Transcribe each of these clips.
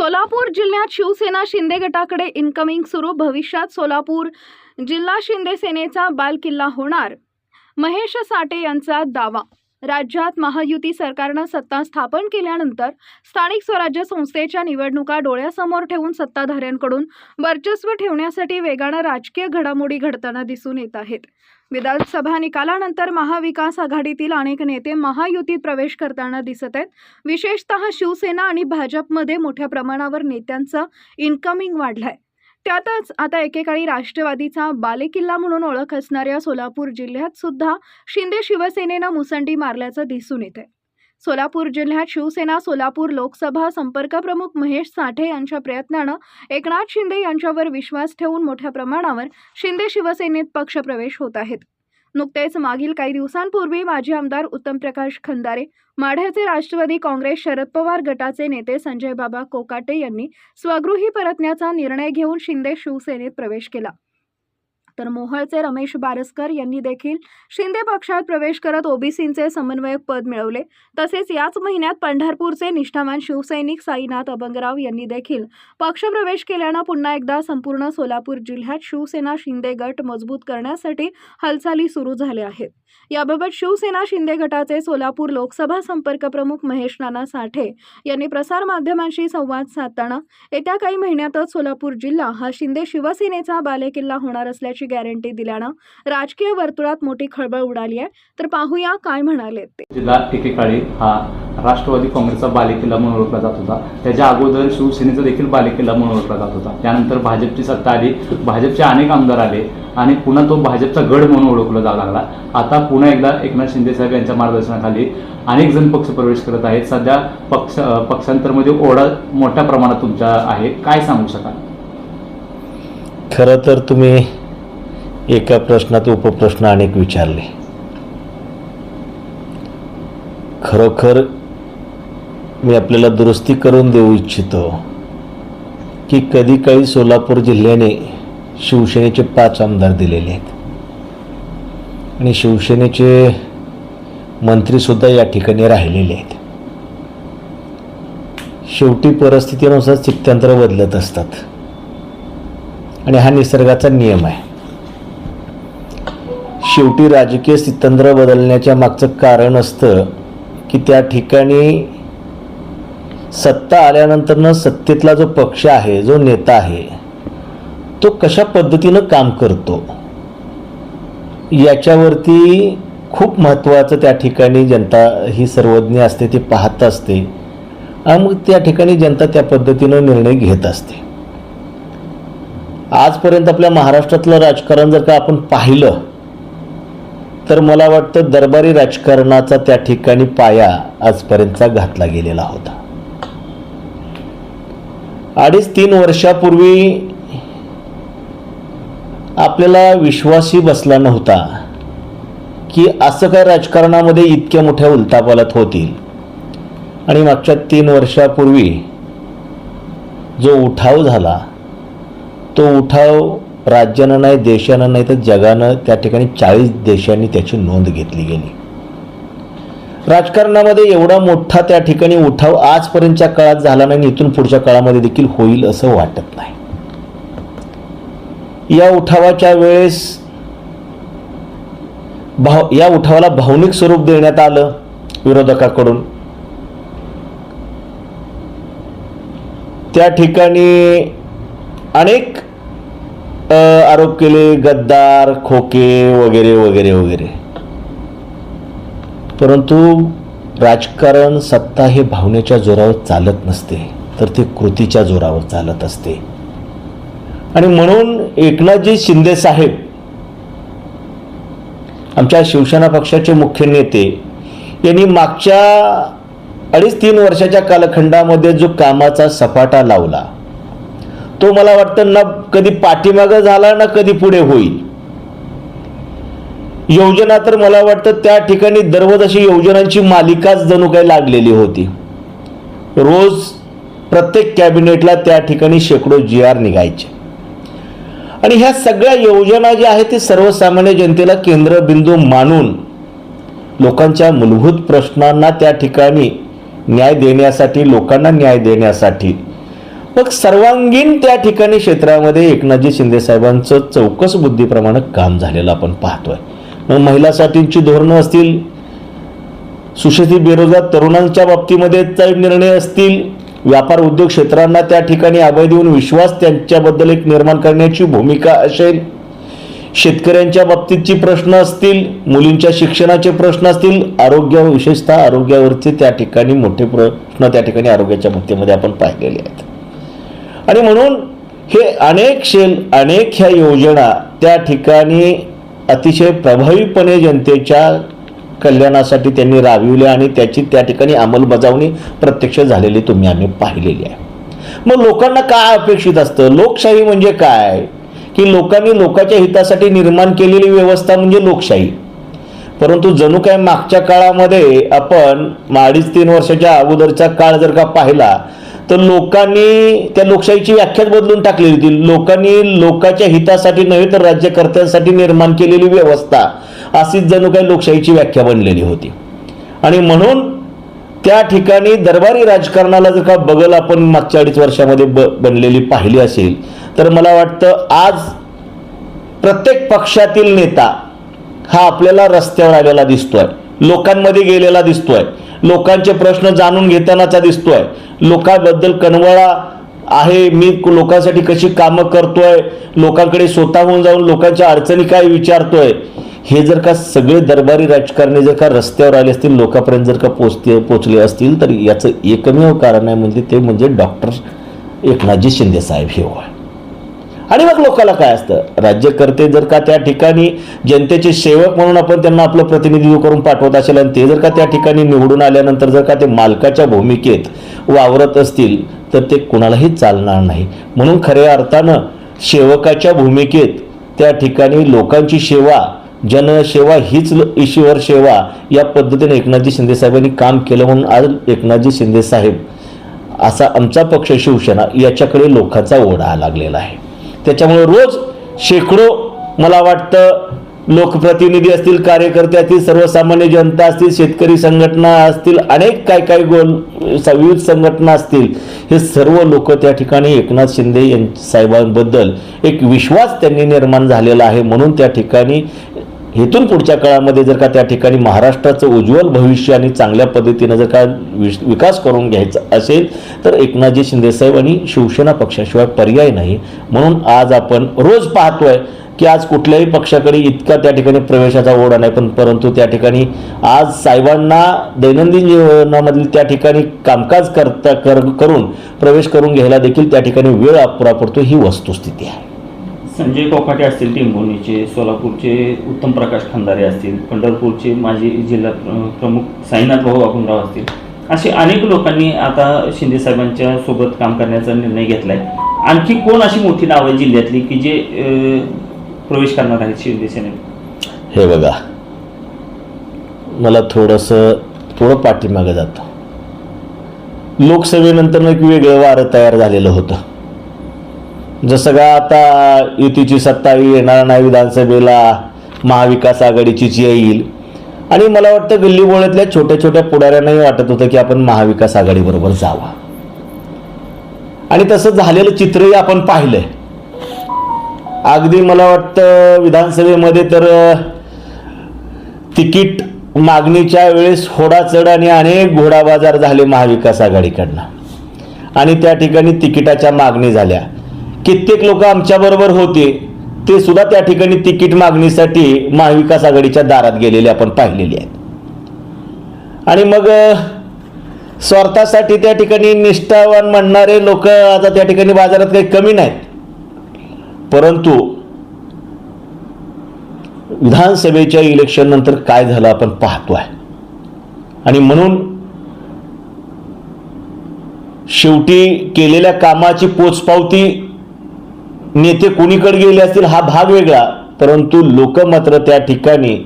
सोलापूर जिल्ह्यात शिवसेना शिंदे गटाकडे इन्कमिंग सुरू. भविष्यात सोलापूर जिल्हा शिंदे सेनेचा बालकिल्ला होणार. महेश साठे यांचा दावा राज्यात महायुती सरकारनं सत्ता स्थापन केल्यानंतर स्थानिक स्वराज्य संस्थेच्या निवडणुका डोळ्यासमोर ठेवून सत्ताधाऱ्यांकडून वर्चस्व ठेवण्यासाठी वेगानं राजकीय घडामोडी घडताना दिसून येत आहेत. विधानसभा निकालानंतर महाविकास आघाडीतील अनेक नेते महायुतीत प्रवेश करताना दिसत आहेत. विशेषतः शिवसेना आणि भाजपमध्ये मोठ्या प्रमाणावर नेत्यांचं इन्कमिंग वाढलंय. त्यातच आता एकेकाळी राष्ट्रवादीचा बालेकिल्ला म्हणून ओळख असणाऱ्या सोलापूर जिल्ह्यात सुद्धा शिंदे शिवसेनेनं मुसंडी मारल्याचं दिसून येते सोलापूर जिल्ह्यात शिवसेना सोलापूर लोकसभा संपर्क प्रमुख महेश साठे यांच्या प्रयत्नानं एकनाथ शिंदे यांच्यावर विश्वास ठेवून मोठ्या प्रमाणावर शिंदे शिवसेनेत पक्षप्रवेश होत आहेत. नुकतेच मागील काही दिवसांपूर्वी माजी आमदार उत्तम प्रकाश खंदारे माढ्याचे राष्ट्रवादी काँग्रेस शरद पवार गटाचे नेते संजय बाबा कोकाटे यांनी स्वगृही परतण्याचा निर्णय घेऊन शिंदे शिवसेनेत प्रवेश केला. तर मोहळचे रमेश बारसकर यांनी देखील शिंदे पक्षात प्रवेश करत ओबीसींचे समन्वयक पद मिळवले. तसेच याच महिन्यात पंढरपूरचे निष्ठावान शिवसैनिक साईनाथ अभंगराव यांनी देखील पक्षप्रवेश केल्यानं पुन्हा एकदा संपूर्ण सोलापूर जिल्ह्यात शिवसेना शिंदे गट मजबूत करण्यासाठी हालचाली सुरू झाल्या आहेत. याबाबत शिवसेना शिंदे गटाचे सोलापूर लोकसभा संपर्क प्रमुख महेश नाना साठे यांनी प्रसारमाध्यमांशी संवाद साधताना येत्या काही महिन्यातच सोलापूर जिल्हा हा शिंदे शिवसेनेचा बालेकिल्ला होणार असल्याची गॅरंटी दिल्यानं राजकीय वर्तुळात मोठी खळबळ उडाली आहे. तर पाहूया काय म्हणाले ते. जिल्हा एकेकाळी हा राष्ट्रवादी काँग्रेसचा बालेकिल्ला म्हणून ओळखला जात होता. त्याच्या अगोदर शिवसेनेचा देखील बालेकिल्ला म्हणून ओळखला जात होता. त्यानंतर भाजपची सत्ता आली. भाजपचे अनेक आमदार आले आणि पुन्हा तो भाजपचा गड म्हणून ओळखला जाऊ लागला. आता पुन्हा एकदा एकनाथ शिंदे साहेब यांच्या मार्गदर्शनाखाली अनेक जण पक्ष प्रवेश करत आहेत. सध्या पक्ष पक्षांतरमध्ये ओढा मोठ्या प्रमाणात तुमच्या आहे. काय सांगू शकाल? खरं तर तुम्ही एका प्रश्नात उपप्रश्न अनेक विचारले. खरोखर मी आपल्याला दुरुस्ती करून देऊ इच्छितो की कधी काळी सोलापूर जिल्ह्याने शिवसेनेचे पाच आमदार दिलेले आहेत. आणि शिवसेनेचे मंत्रीसुद्धा या ठिकाणी राहिलेले आहेत. शेवटी परिस्थितीनुसार स्थित्यंतर बदलत असतात. आणि हा निसर्गाचा नियम आहे. शेवटी राजकीय स्थितंत्र बदलण्याच्या मागचं कारण असतं की त्या ठिकाणी सत्ता आल्यानंतरनं सत्तेतला जो पक्ष आहे जो नेता आहे तो कशा पद्धतीनं काम करतो? याच्यावरती खूप महत्त्वाचं त्या ठिकाणी जनता ही सर्वज्ञ असते ती पाहत असते आणि मग त्या ठिकाणी जनता त्या पद्धतीनं निर्णय घेत असते. आजपर्यंत आपल्या महाराष्ट्रातलं राजकारण जर का आपण पाहिलं तर मला वाटतं दरबारी राजकारणाचा त्या ठिकाणी पाया आजपर्यंतचा घातला गेलेला होता. अडीच तीन वर्षापूर्वी आपल्याला विश्वासही बसला नव्हता की असं काय राजकारणामध्ये इतक्या मोठ्या उलथापालत होतील. आणि मागच्या तीन वर्षापूर्वी जो उठाव झाला तो उठाव राज्यानं नाही देशानं नाही तर जगानं त्या ठिकाणी चाळीस देशांनी त्याची नोंद घेतली गेली. राजकारणामध्ये एवढा मोठा त्या ठिकाणी उठाव आजपर्यंतच्या काळात झाला नाही आणि इथून पुढच्या काळामध्ये देखील होईल असं वाटत नाही. या उठावाच्या वेळेस भाव या उठावाला भावनिक स्वरूप देण्यात आलं विरोधकाकडून. त्या ठिकाणी अनेक आरोप केले गद्दार खोके वगैरे वगैरे वगैरे. परंतु राजकारण सत्ता हे भावनेच्या जोरावर चालत नसते तर ते कृतीच्या जोरावर चालत असते. आणि म्हणून एकनाथजी शिंदे साहेब आमच्या शिवसेना पक्षाचे मुख्य नेते यांनी मागच्या अडीच तीन वर्षाच्या कालखंडामध्ये जो कामाचा सपाटा लावला तो मला वाटतं ना कधी पाठीमागं झाला ना कधी पुढे होईल. योजना तर मला वाटतं त्या ठिकाणी दररोज अशी योजनांची मालिकाच जणू काही लागलेली होती. रोज प्रत्येक कॅबिनेटला त्या ठिकाणी शेकडो जी आर निघायचे. आणि ह्या सगळ्या योजना ज्या आहेत ते सर्वसामान्य जनतेला केंद्रबिंदू मानून लोकांच्या मूलभूत प्रश्नांना त्या ठिकाणी न्याय देण्यासाठी लोकांना न्याय देण्यासाठी मग सर्वांगीण त्या ठिकाणी क्षेत्रामध्ये एकनाथजी शिंदे साहेबांचं चौकस बुद्धीप्रमाणे काम झालेलं आपण पाहतोय. मग महिलासाठींची धोरणं असतील सुशेती बेरोजगार तरुणांच्या बाबतीमध्ये काही निर्णय असतील व्यापार उद्योग क्षेत्रांना त्या ठिकाणी अभय देऊन विश्वास त्यांच्याबद्दल एक निर्माण करण्याची भूमिका असेल शेतकऱ्यांच्या बाबतीतची प्रश्न असतील मुलींच्या शिक्षणाचे प्रश्न असतील आरोग्य विशेषतः आरोग्यावरचे त्या ठिकाणी मोठे प्रश्न त्या ठिकाणी आरोग्याच्या बाबतीमध्ये आपण पाहिलेले आहेत. आणि म्हणून हे अनेक शेल अनेक ह्या योजना त्या ठिकाणी अतिशय प्रभावीपणे जनतेच्या कल्याणासाठी त्यांनी राबविल्या आणि त्याची त्या ठिकाणी अंमलबजावणी प्रत्यक्ष झालेली तुम्ही आम्ही पाहिलेली आहे. मग लोकांना काय अपेक्षित असतं? लोकशाही म्हणजे काय? की लोकांनी लोकांच्या हितासाठी निर्माण केलेली व्यवस्था म्हणजे लोकशाही. परंतु जणू काय मागच्या काळामध्ये आपण अडीच तीन वर्षाच्या अगोदरचा काळ जर का पाहिला तर लोकांनी त्या लोकशाहीची व्याख्याच बदलून टाकलेली होती. लोकांनी लोकांच्या हितासाठी नव्हे तर राज्यकर्त्यांसाठी निर्माण केलेली व्यवस्था अशीच जणू काही लोकशाहीची व्याख्या बनलेली होती. आणि म्हणून त्या ठिकाणी दरबारी राजकारणाला जर का बगल आपण मागच्या अडीच वर्षामध्ये ब बनलेली पाहिली असेल तर मला वाटतं आज प्रत्येक पक्षातील नेता हा आपल्याला रस्त्यावर आलेला दिसतोय. लोकांमध्ये गेलेला दिसतोय. लोकांचे प्रश्न जाणून घेतानाचा दिसतोय. लोकांबद्दल कणवळा आहे. मी लोकांसाठी कशी कामं करतोय? लोकांकडे स्वतःहून जाऊन लोकांच्या अडचणी काय विचारतोय? हे जर का सगळे दरबारी राजकारणी जर का रस्त्यावर आले असतील लोकांपर्यंत जर का पोचते पोचले असतील तर याचं एकमेव कारण आहे म्हणजे ते म्हणजे डॉक्टर एकनाथजी शिंदे साहेब हे होय. आणि मग लोकांना काय असतं? राज्यकर्ते जर का त्या ठिकाणी जनतेचे सेवक म्हणून आपण त्यांना आपलं प्रतिनिधित्व करून पाठवत असेल आणि ते जर का त्या ठिकाणी निवडून आल्यानंतर जर का ते मालकाच्या भूमिकेत वावरत असतील तर ते कुणालाही चालणार नाही. म्हणून खऱ्या अर्थानं सेवकाच्या भूमिकेत त्या ठिकाणी लोकांची सेवा जनसेवा हीच ल- ईश्वर सेवा या पद्धतीने एकनाथजी शिंदे साहेबांनी काम केलं म्हणून आज एकनाथजी शिंदे साहेब असा आमचा पक्ष शिवसेना याच्याकडे लोकांचा ओढा लागलेला आहे. त्याच्यामुळे रोज शेकडो मला वाटतं लोकप्रतिनिधी असतील कार्यकर्ते असतील सर्वसामान्य जनता असतील शेतकरी संघटना असतील अनेक काय काय गोल विविध संघटना असतील हे सर्व लोक त्या ठिकाणी एकनाथ शिंदे यां साहेबांबद्दल एक विश्वास त्यांनी निर्माण झालेला आहे म्हणून त्या ठिकाणी हेतून पुढच्या काळामध्ये जर का त्या ठिकाणी महाराष्ट्राचं उज्ज्वल भविष्य आणि चांगल्या पद्धतीनं जर का विश- विकास करून घ्यायचा असेल तर एकनाथजी शिंदेसाहेब आणि शिवसेना पक्षाशिवाय पर्याय नाही. म्हणून आज आपण रोज पाहतोय की आज कुठल्याही पक्षाकडे इतका त्या ठिकाणी प्रवेशाचा ओढा नाही पण परंतु त्या ठिकाणी आज साहेबांना दैनंदिन जीवनामधील त्या ठिकाणी कामकाज करता कर करून प्रवेश करून घ्यायला देखील त्या ठिकाणी वेळ अपुरा पडतो ही वस्तुस्थिती आहे. संजय कोकाटे असतील टेंभुर्णीचे सोलापूरचे उत्तम प्रकाश खंदारे असतील पंढरपूरचे माजी जिल्हा प्रमुख साईनाथ भाऊ बाबुनराव असतील असे अनेक लोकांनी आता शिंदे साहेबांच्या सोबत काम करण्याचा निर्णय घेतला आहे आणखी कोण अशी मोठी नावं जिल्ह्यातली की जे प्रवेश करणार आहेत शिंदे सेनेत? हे बघा. मला थोडंसं थोडं पाठीमागं जातं. लोकसभेनंतर एक वेगळं वारं तयार झालेलं होतं. जसं का आता युतीची सत्ता येणार नाही विधानसभेला महाविकास आघाडीचीच येईल. आणि मला वाटतं गल्ली बोळ्यातल्या छोट्या छोट्या पुढाऱ्यांनाही वाटत होतं की आपण महाविकास आघाडीबरोबर जावा. आणि तसं झालेलं चित्रही आपण पाहिलंय. अगदी मला वाटतं विधानसभेमध्ये तर तिकीट मागणीच्या वेळेस होडाचढ आणि अनेक घोडाबाजार झाले महाविकास आघाडीकडनं. आणि त्या ठिकाणी तिकिटाच्या मागणी झाल्या. कित्येक लोक आमच्याबरोबर होते ते सुद्धा त्या ठिकाणी तिकीट मागणीसाठी महाविकास आघाडीच्या दारात गेलेले आपण पाहिलेले आहेत. आणि मग स्वार्थासाठी त्या ठिकाणी निष्ठावान म्हणणारे लोक आता त्या ठिकाणी बाजारात काही कमी नाहीत. परंतु विधानसभेच्या इलेक्शन नंतर काय झालं आपण पाहतोय. आणि म्हणून शेवटी केलेल्या कामाची पोचपावती नेते कोणीकडे गेले असतील हा भाग वेगळा परंतु लोक मात्र त्या ठिकाणी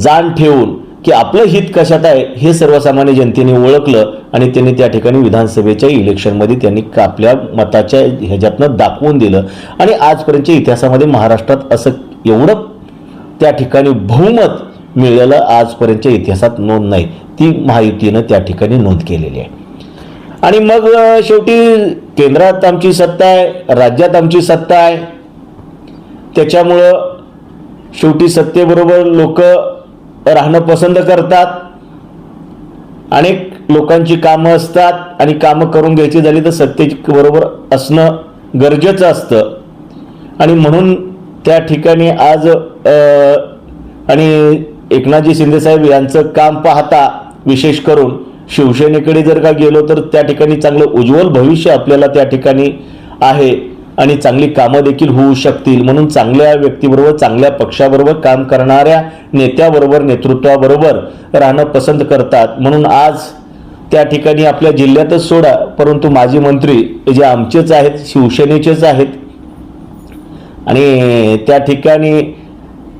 जाण ठेवून की आपलं हित कशात आहे हे सर्वसामान्य जनतेने ओळखलं आणि त्यांनी त्या ठिकाणी विधानसभेच्या इलेक्शनमध्ये त्यांनी आपल्या मताच्या ह्याच्यातनं दाखवून दिलं. आणि आजपर्यंतच्या इतिहासामध्ये महाराष्ट्रात असं एवढं त्या ठिकाणी बहुमत मिळालं आजपर्यंतच्या इतिहासात नोंद नाही. ती महायुतीनं त्या ठिकाणी नोंद केलेली आहे. आणि मग शेवटी केंद्रात आमची सत्ता आहे राज्यात आमची सत्ता आहे. त्याच्यामुळं शेवटी सत्तेबरोबर लोक राहणं पसंत करतात. अनेक लोकांची कामं असतात आणि कामं करून घ्यायची झाली तर सत्तेची बरोबर असणं गरजेचं असतं. आणि म्हणून त्या ठिकाणी आज आणि एकनाथजी शिंदेसाहेब यांचं काम पाहता विशेष करून शिवसेनेकडे जर का गेलो तर त्या ठिकाणी चांगलं उज्ज्वल भविष्य आपल्याला त्या ठिकाणी आहे आणि चांगली कामं देखील होऊ शकतील. म्हणून चांगल्या व्यक्तीबरोबर चांगल्या पक्षाबरोबर काम करणाऱ्या नेत्याबरोबर नेतृत्वाबरोबर राहणं पसंत करतात. म्हणून आज त्या ठिकाणी आपल्या जिल्ह्यातच सोडा परंतु माजी मंत्री जे आमचेच आहेत शिवसेनेचेच आहेत. आणि त्या ठिकाणी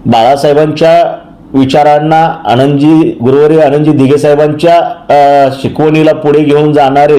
बाळासाहेबांच्या विचारांना आनंदजी गुरुवारी आनंदजी दिघे साहेबांच्या शिकवणीला पुढे घेऊन जाणारे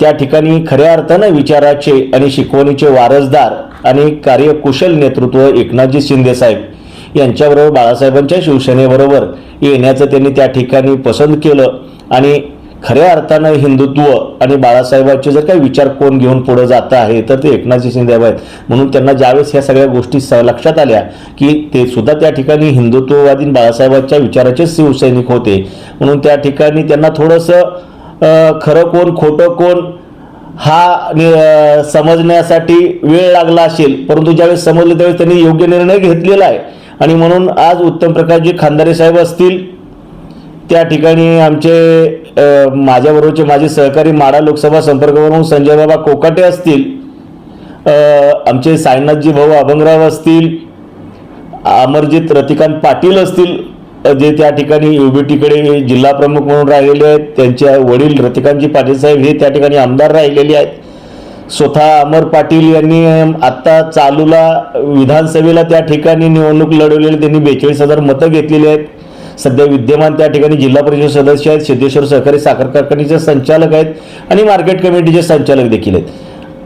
त्या ठिकाणी खऱ्या अर्थानं विचाराचे आणि शिकवणीचे वारसदार आणि कार्यकुशल नेतृत्व एकनाथजी शिंदे साहेब यांच्याबरोबर बाळासाहेबांच्या शिवसेनेबरोबर येण्याचं त्यांनी त्या ठिकाणी पसंत केलं आणि खऱ्या अर्थानं हिंदुत्व आणि बाळासाहेबांचे जर काही विचार कोण घेऊन पुढे जात आहे तर ते एकनाथजी शिंदे आहेत. म्हणून त्यांना ज्यावेळेस ह्या सगळ्या गोष्टी स- लक्षात आल्या की ते सुद्धा त्या ठिकाणी हिंदुत्ववादी बाळासाहेबांच्या विचाराचे शिवसैनिक होते. म्हणून त्या ठिकाणी त्यांना थोडंसं खरं कोण खोटं कोण हा नि- समजण्यासाठी वेळ लागला असेल परंतु ज्यावेळेस समजलं त्यावेळेस त्यांनी योग्य निर्णय घेतलेला आहे. आणि म्हणून आज उत्तम प्रकाशजी खानदारे साहेब असतील त्या ठिकाणी आमचे माझ्याबरोबरचे माझे सहकारी माडा लोकसभा संपर्कवरून संजयबाबा कोकाटे असतील आमचे साईनाथजी भाऊ अभंगराव असतील अमरजित रतिकांत पाटील असतील जे त्या ठिकाणी युबीटीकडे जिल्हा प्रमुख म्हणून राहिलेले आहेत त्यांचे वडील रतिकांतजी पाटील साहेब हे त्या ठिकाणी आमदार राहिलेले आहेत. स्वतः अमर पाटील यांनी आत्ता चालूला विधानसभेला त्या ठिकाणी निवडणूक लढवलेली त्यांनी बेचाळीस हजार मतं घेतलेली आहेत. सध्या विद्यमान त्या ठिकाणी जिल्हा परिषद सदस्य आहेत. सिद्धेश्वर सहकारी साखर कारखान्याचे संचालक आहेत आणि मार्केट कमिटीचे संचालक देखील आहेत.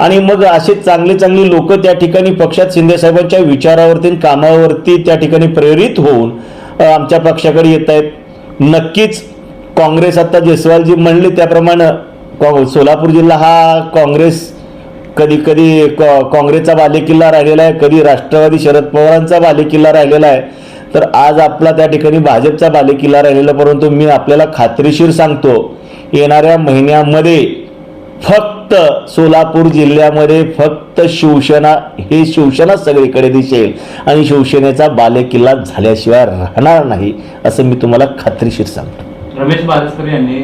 आणि मग असे चांगले चांगले लोक त्या ठिकाणी पक्षात शिंदेसाहेबांच्या विचारावरती कामावरती त्या ठिकाणी प्रेरित होऊन आमच्या पक्षाकडे येत आहेत. नक्कीच काँग्रेस आता जयस्वालजी म्हणले त्याप्रमाणे सोलापूर जिल्हा हा काँग्रेस कधी कधी काँग्रेसचा बालेकिल्ला राहिलेला आहे कधी राष्ट्रवादी शरद पवारांचा बालेकिल्ला राहिलेला आहे. तर आज आपला त्या ठिकाणी भाजपचा बालेकिल्ला राहिलेला परंतु मी आपल्याला खात्रीशीर सांगतो येणाऱ्या महिन्यामध्ये फक्त सोलापूर जिल्ह्यामध्ये फक्त शिवसेना हे शिवसेना सगळीकडे दिसेल आणि शिवसेनेचा बालेकिल्ला झाल्याशिवाय राहणार नाही असं मी तुम्हाला खात्रीशीर सांगतो. रमेश बारसकर यांनी